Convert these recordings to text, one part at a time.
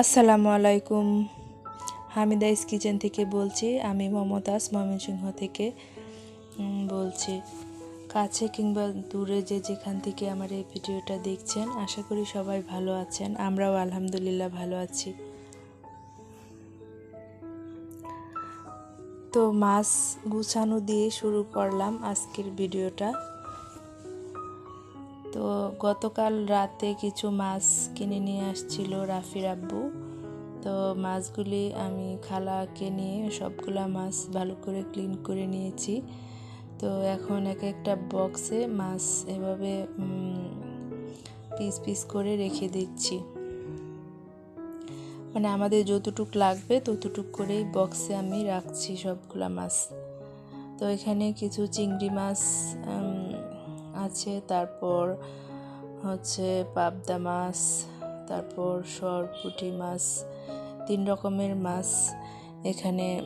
আসসালামু আলাইকুম হামিদাইস কিচেন থেকে বলছি, আমি মমতাজ ময়মনসিংহ থেকে বলছি। কাছে কিংবা দূরে যে যেখান থেকে আমার এই ভিডিওটা দেখছেন, আশা করি সবাই ভালো আছেন, আমরাও আলহামদুলিল্লাহ ভালো আছি। তো মাছ গুছানো দিয়ে শুরু করলাম আজকের ভিডিওটা। তো গতকাল রাতে কিছু মাছ কিনে নিয়ে আসছিল রাফির আব্বু তো মাছগুলি আমি খালাকে নিয়ে সবগুলা মাছ ভালো করে ক্লিন করে নিয়েছি। তো এখন এক একটা বক্সে মাছ এভাবে পিস পিস করে রেখে দিচ্ছি। মানে আমাদের যতটুক লাগবে ততটুক করেই বক্সে আমি রাখছি সবগুলা মাছ। তো এখানে কিছু চিংড়ি মাছ আছে, তারপর হচ্ছে পাবদা মাছ, তারপর সরপুটি মাছ, তিন রকমের মাছ। এখানে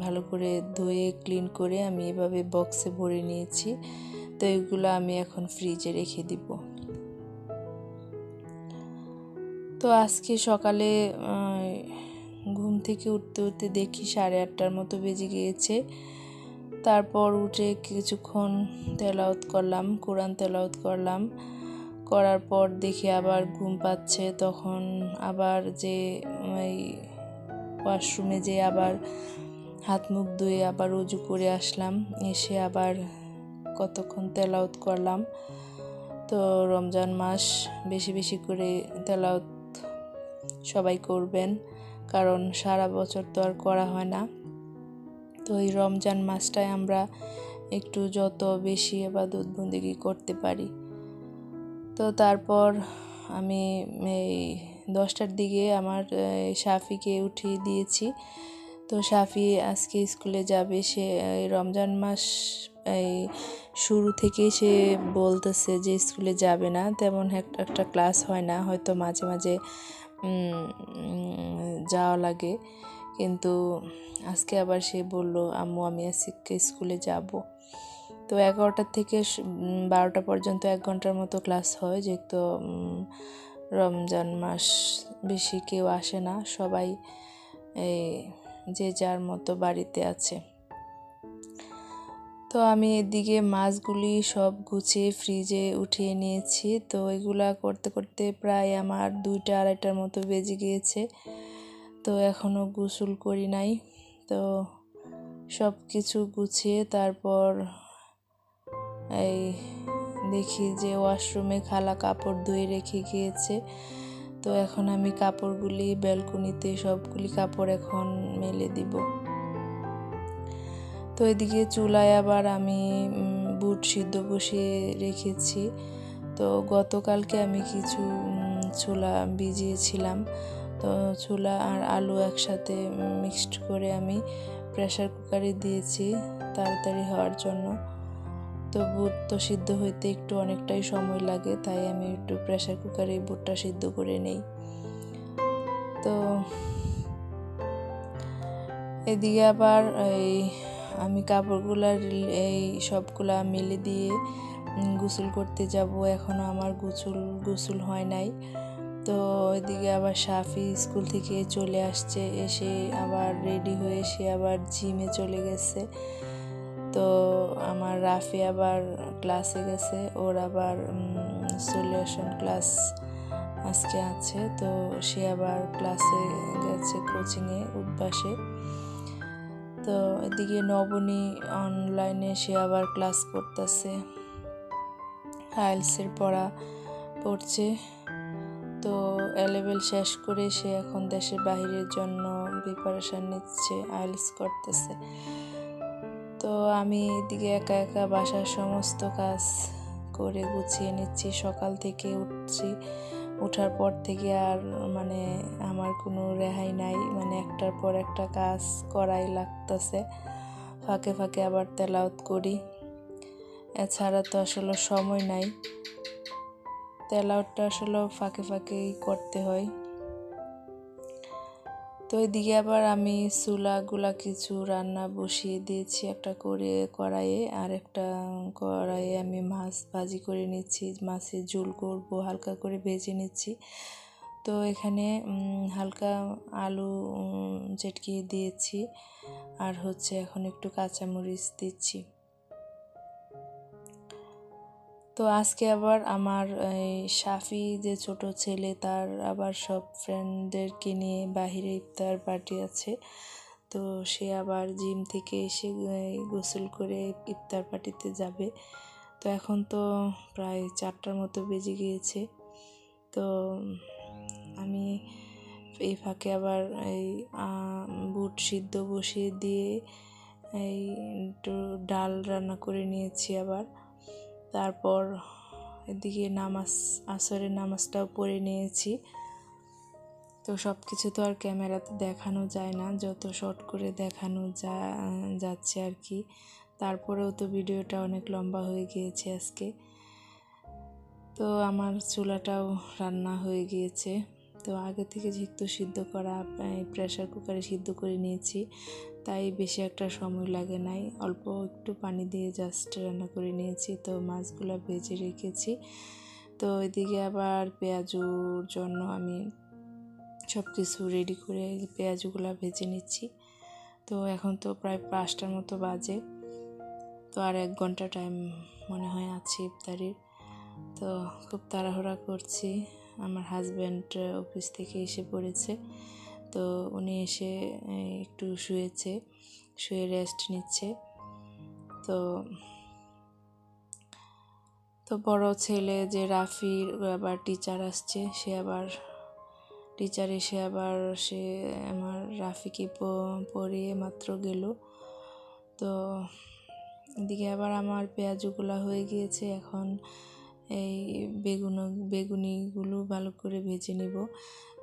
ভালো করে ধুয়ে ক্লিন করে আমি এভাবে বক্সে ভরে নিয়েছি। তো এগুলো আমি এখন ফ্রিজে রেখে দিব। তো আজকে সকালে ঘুম থেকে উঠতে উঠতে দেখি সাড়ে আটটার মতো বেজে গিয়েছে। তারপর উঠে কিছুক্ষণ তেলাওত করলাম, কোরআন তেলাওত করলাম। করার পর দেখি আবার ঘুম পাচ্ছে, তখন আবার যে ওই ওয়াশরুমে যে আবার হাত মুখ ধুয়ে আবার উজু করে আসলাম, এসে আবার কতক্ষণ তেলাওত করলাম। তো রমজান মাস বেশি বেশি করে তেলাওত সবাই করবেন, কারণ সারা বছর তো আর করা হয় না। তো এই রমজান মাসটায় আমরা একটু যত বেশি আবাদত বন্দিগি করতে পারি। তো তারপর আমি এই দশটার দিকে আমার সাফিকে উঠিয়ে দিয়েছি। তো সাফি আজকে স্কুলে যাবে, সে রমজান মাস, এই শুরু থেকেই সে বলতেছে যে স্কুলে যাবে না, তেমন এক- একটা ক্লাস হয় না, হয়তো মাঝে মাঝে যাওয়া লাগে। কিন্তু আজকে আবার সে বলল, আম্মু, আমি আজকে স্কুলে যাব। তো এগারোটার থেকে বারোটা পর্যন্ত এক ঘণ্টার মতো ক্লাস হয়, যেহেতু রমজান মাস বেশি কেউ আসে না, সবাই এই যে যার মতো বাড়িতে আছে। তো আমি এদিকে মাছগুলি সব গুছিয়ে ফ্রিজে উঠিয়ে নিয়েছি, তো এগুলা করতে করতে প্রায় আমার দুইটা আড়াইটার মতো বেজে গিয়েছে। তো এখনও গোসল করি নাই। তো সব কিছু গুছিয়ে তারপর এই দেখি যে ওয়াশরুমে খালা কাপড় ধুয়ে রেখে গিয়েছে। তো এখন আমি কাপড়গুলি ব্যালকনিতে সবগুলি কাপড় এখন মেলে দিব। তো এদিকে চুলায় আবার আমি বুট সিদ্ধ বসিয়ে রেখেছি। তো গতকালকে আমি কিছু ছোলা ভিজিয়েছিলাম। তো ছোলা আর আলু একসাথে মিক্সড করে আমি প্রেশার কুকারে দিয়েছি তাড়াতাড়ি হওয়ার জন্য। তো বুট তো সিদ্ধ হইতে একটু অনেকটাই সময় লাগে, তাই আমি একটু প্রেশার কুকারে বুটটা সিদ্ধ করে নেই। তো এদিকে আবার এই আমি কাপড়গুলা এই সবগুলা মেলে দিয়ে গোসল করতে যাব। এখনও আমার গোসল গোসল হয় নাই। তো ওইদিকে আবার সাফি স্কুল থেকে চলে আসছে, এসে আবার রেডি হয়ে সে আবার জিমে চলে গেছে। তো আমার রাফি আবার ক্লাসে গেছে, ওর আবার সলিউশন ক্লাস আজকে আছে। তো সে আবার ক্লাসে গেছে কোচিংয়ে উদ্বাসে। তো এদিকে নবনী অনলাইনে সে আবার ক্লাস করতেছে। আইএলসের পড়া পড়ছে। তো এলেভেল শেষ করে সে এখন দেশের বাহিরের জন্য প্রিপারেশান নিচ্ছে আইএলস করতেছে। তো আমি এদিকে একা একা বাসার সমস্ত কাজ করে গুছিয়ে নিচ্ছি। সকাল থেকে উঠছি। ওঠার পর থেকে আর মানে আমার কোনো রেহাই নাই। মানে একটার পর একটা কাজ করাই লাগতেছে। ফাঁকে ফাঁকে আবার তেলাওত করি। এছাড়া তো আসলে সময় নাই। তেলাওয়াতটা আসলে ফাঁকে ফাঁকেই করতে হয়। তো এদিকে আবার আমি চুলাগুলা কিছু রান্না বসিয়ে দিয়েছি, একটা করে কড়াইয়ে আর একটা কড়াইয়ে আমি মাছ ভাজি করে নিচ্ছি, মাছের ঝোল করব, হালকা করে ভেজে নিচ্ছি। তো এখানে হালকা আলু চেটকিয়ে দিয়েছি আর হচ্ছে এখন একটু কাঁচামরিচ দিচ্ছি। তো আজকে আবার আমার, এই সাফি যে ছোট ছেলে, তার আবার সব ফ্রেন্ডদেরকে নিয়ে বাহিরে ইফতার পার্টি আছে। তো সে আবার জিম থেকে এসে গোসল করে ইফতার পার্টিতে যাবে। তো এখন তো প্রায় চারটার মতো বেজে গিয়েছে। তো আমি এই ফাঁকে আবার, এই বুট সিদ্ধ বসিয়ে দিয়ে, এই, একটু ডাল রান্না করে নিয়েছি আবার। তারপর এদিকে নামাজ, আসরের নামাজটাও পড়ে নিয়েছি। তো সব কিছু তো আর ক্যামেরাতে দেখানো যায় না, যত শর্ট করে দেখানো যা, যাচ্ছে আর কি। তারপরেও তো ভিডিওটা অনেক লম্বা হয়ে গিয়েছে আজকে। তো আমার চুলাটাও রান্না হয়ে গিয়েছে। তো আগে থেকে যেহেতু সিদ্ধ করা প্রেশার কুকারে সিদ্ধ করে নিয়েছি তাই বেশি একটা সময় লাগে নাই। অল্প একটু পানি দিয়ে জাস্ট রান্না করে নিয়েছি। তো মাছগুলো ভেজে রেখেছি। তো এদিকে আবার পেঁয়াজুর জন্য আমি সব কিছু রেডি করে পেঁয়াজগুলো ভেজে নিচ্ছি। তো এখন তো প্রায় পাঁচটার মতো বাজে। তো আর এক ঘণ্টা টাইম মনে হয় আছে ইফতারির। তো খুব তাড়াহুড়া করছি। আমার হাজব্যান্ড অফিস থেকে এসে পড়েছে। তো উনি এসে একটু শুয়েছে, শুয়ে রেস্ট নিচ্ছে। তো তো বড় ছেলে যে রাফির আবার টিচার আসছে, সে আবার টিচার এসে আবার সে আমার রাফিকে পড়িয়ে মাত্র গেল। তো, এদিকে আবার আমার পেঁয়াজগুলা হয়ে গিয়েছে, এখন এই বেগুন, বেগুনিগুলো ভালো করে ভেজে নিব।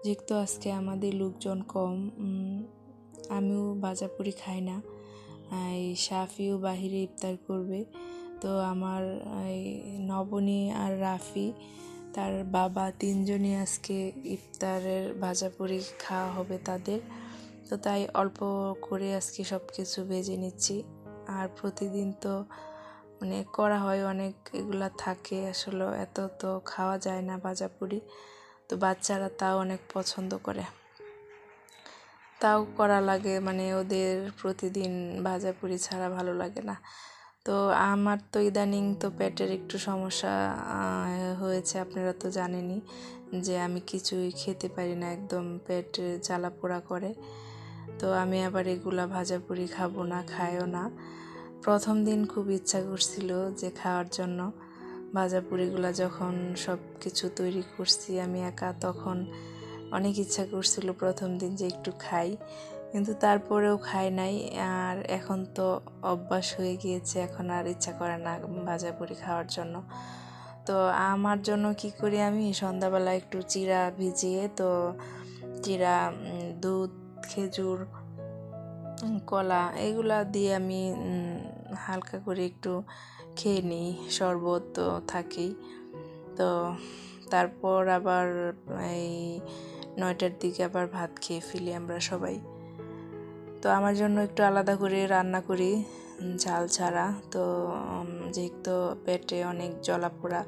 যেহেতু আজকে আমাদের লোকজন কম আমিও বাজাপুরি খাই না। এই সাফিও বাহিরে ইফতার করবে। তো আমার নবনী আর রাফি, তার বাবা তিনজনই আজকে ইফতারের ভাজাপুরি খাওয়া হবে তাদের। তো তাই অল্প করে আজকে সব কিছু ভেজে নিচ্ছি। আর প্রতিদিন তো মানে করা হয়, অনেক এগুলা থাকে। আসলে এত তো খাওয়া যায় না ভাজাপুরি তো বাচ্চারা তাও অনেক পছন্দ করে। তাও করা লাগে মানে ওদের প্রতিদিন ভাজাপুরি ছাড়া ভালো লাগে না। তো আমার তো ইদানিং তো পেটের একটু সমস্যা হয়েছে, আপনারা তো জানেনই যে আমি কিছুই খেতে পারি না, একদম পেট জ্বালা পোড়া করে। তো আমি আবার এগুলা ভাজাপুরি খাব না খায়ও না। প্রথম দিন খুব ইচ্ছা করছিল যে খাওয়ার জন্য। ভাজা পুরিগুলো যখন সব কিছু তৈরি করছি আমি একা, তখন অনেক ইচ্ছা করছিল প্রথম দিন যে একটু খাই, কিন্তু তারপরেও খাই নাই। আর এখন তো অভ্যাস হয়ে গিয়েছে, এখন আর ইচ্ছা করে না ভাজা পুরি খাওয়ার জন্য। তো আমার জন্য কি করি আমি? সন্ধ্যাবেলা একটু চিরা ভিজিয়ে তো চিরা দুধ, খেজুর কলা, এগুলা দিয়ে আমি হালকা করে একটু খেয়ে নিই, শরবত তো থাকেই। তো তারপর আবার এই নয়টার দিকে আবার ভাত খেয়ে ফেলি আমরা সবাই। তো আমার জন্য একটু আলাদা করে রান্না করি, ঝাল ছাড়া। তো যেহেতু পেটে অনেক জলাপোড়া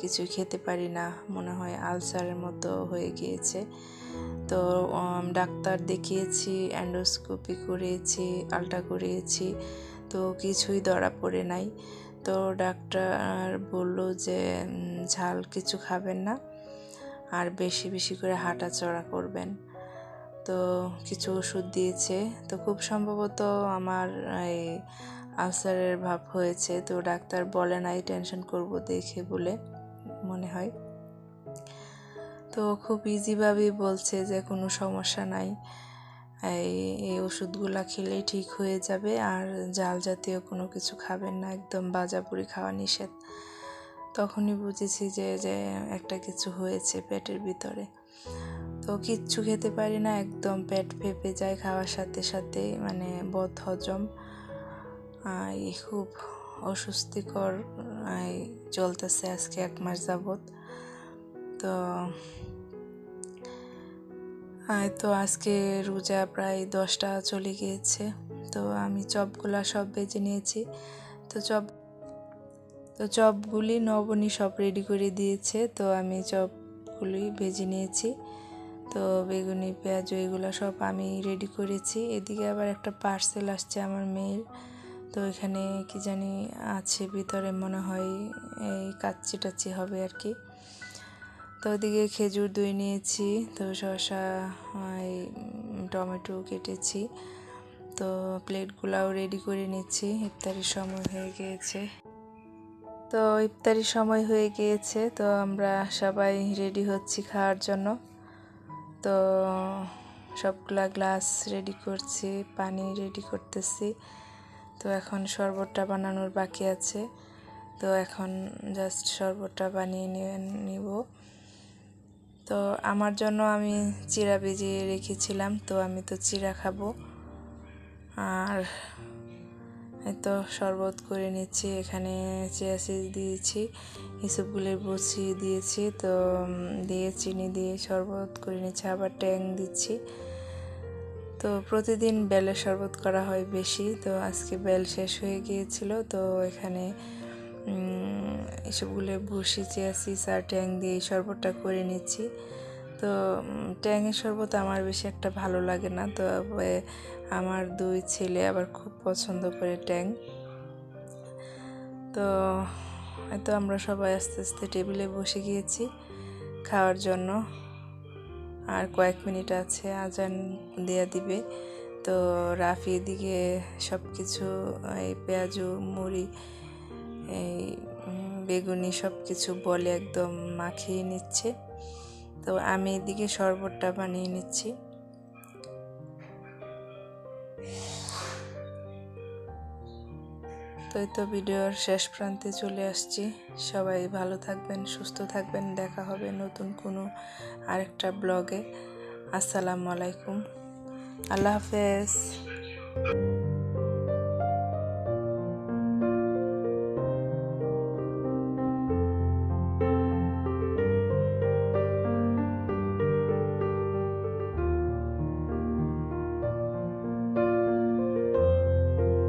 কিছু খেতে পারি না, মনে হয় আলসারের মতো হয়ে গিয়েছে। তো ডাক্তার দেখিয়েছি অ্যান্ডোস্কোপি করিয়েছি আলটা করিয়েছি তো কিছুই ধরা পড়ে নাই। তো ডাক্তার বলল যে ঝাল কিছু খাবেন না আর বেশি বেশি করে হাঁটাচড়া করবেন। তো কিছু ওষুধ দিয়েছে। তো খুব সম্ভবত আমার, এই, আলসারের ভাব হয়েছে। তো ডাক্তার বলে নাই, টেনশন করব দেখে বলে মনে হয়। তো খুব ইজিভাবেই বলছে যে, কোনো সমস্যা নাই। এই ওষুধগুলা খেলেই ঠিক হয়ে যাবে। আর জাল জাতীয় কোনো কিছু খাবেন না, একদম বাজাপুরি খাওয়া নিষেধ। তখনই বুঝেছি যে যে একটা কিছু হয়েছে পেটের ভিতরে। তো কিচ্ছু খেতে পারি না, একদম পেট ফেপে যায় খাওয়ার সাথে সাথে মানে বদ হজম। খুব অস্বস্তিকর চলতেছে আজকে এক মাস যাবত তো তো আজকে রোজা প্রায় দশটা চলে গিয়েছে। তো আমি চপগুলা সব বেজে নিয়েছি। তো চপ, তো চপগুলি নবনী সব রেডি করে দিয়েছে। তো আমি চপগুলি ভেজে নিয়েছি। তো বেগুনি, পেঁয়াজ এগুলো সব আমি রেডি করেছি। এদিকে আবার একটা পার্সেল আসছে আমার মেয়ের। তো এখানে কি জানি আছে, ভিতরে মনে হয় এই কাচ্চি টাচ্চি হবে আর কি। তো ওদিকে খেজুর দই নিয়েছি, তো এই টমেটো কেটেছি। তো প্লেটগুলাও রেডি করে নিচ্ছি, ইফতারির সময় হয়ে গিয়েছে। তো ইফতারির সময় হয়ে গিয়েছে, তো আমরা সবাই রেডি হচ্ছি খাওয়ার জন্য। তো সবগুলা গ্লাস রেডি করছি, পানি রেডি করতেছি। তো এখন শরবতটা বানানোর বাকি আছে। তো এখন জাস্ট শরবতটা বানিয়ে নিয়ে নিব। তো আমার জন্য আমি চিরা ভিজিয়ে রেখেছিলাম, তো আমি তো চিরা খাব। আর তো শরবত করে নিচ্ছি, এখানে চিয়া দিয়েছি এসবগুলোর বসি দিয়েছি, তো দিয়ে চিনি দিয়ে শরবত করে নিচ্ছি, আবার ট্যাং দিচ্ছি। তো প্রতিদিন বেলের শরবত করা হয় বেশি, তো আজকে বেল শেষ হয়ে গিয়েছিল, তো এখানে এসবগুলো বসি চিয়া সিজ আর ট্যাং দিয়ে এই শরবতটা করে নিচ্ছি। তো ট্যাংয়ের শরবত আমার বেশি একটা ভালো লাগে না তো আমার দুই ছেলে আবার খুব পছন্দ করে ট্যাং। তো, হয়তো আমরা সবাই আস্তে আস্তে টেবিলে বসে গিয়েছি খাওয়ার জন্য। আর কয়েক মিনিট আছে, আজান দেয়া দিবে। তো, রাফি দিকে সব কিছু এই পেঁয়াজু, মুড়ি এই বেগুনি সব কিছু বলে একদম মাখিয়ে নিচ্ছে। তো আমি এদিকে শরবতটা বানিয়ে নিচ্ছি। তো এই তো ভিডিওর শেষ প্রান্তে চলে আসছি। সবাই ভালো থাকবেন, সুস্থ থাকবেন। দেখা হবে নতুন কোনো আরেকটা ব্লগে। আসসালামু আলাইকুম। আল্লাহ হাফেজ।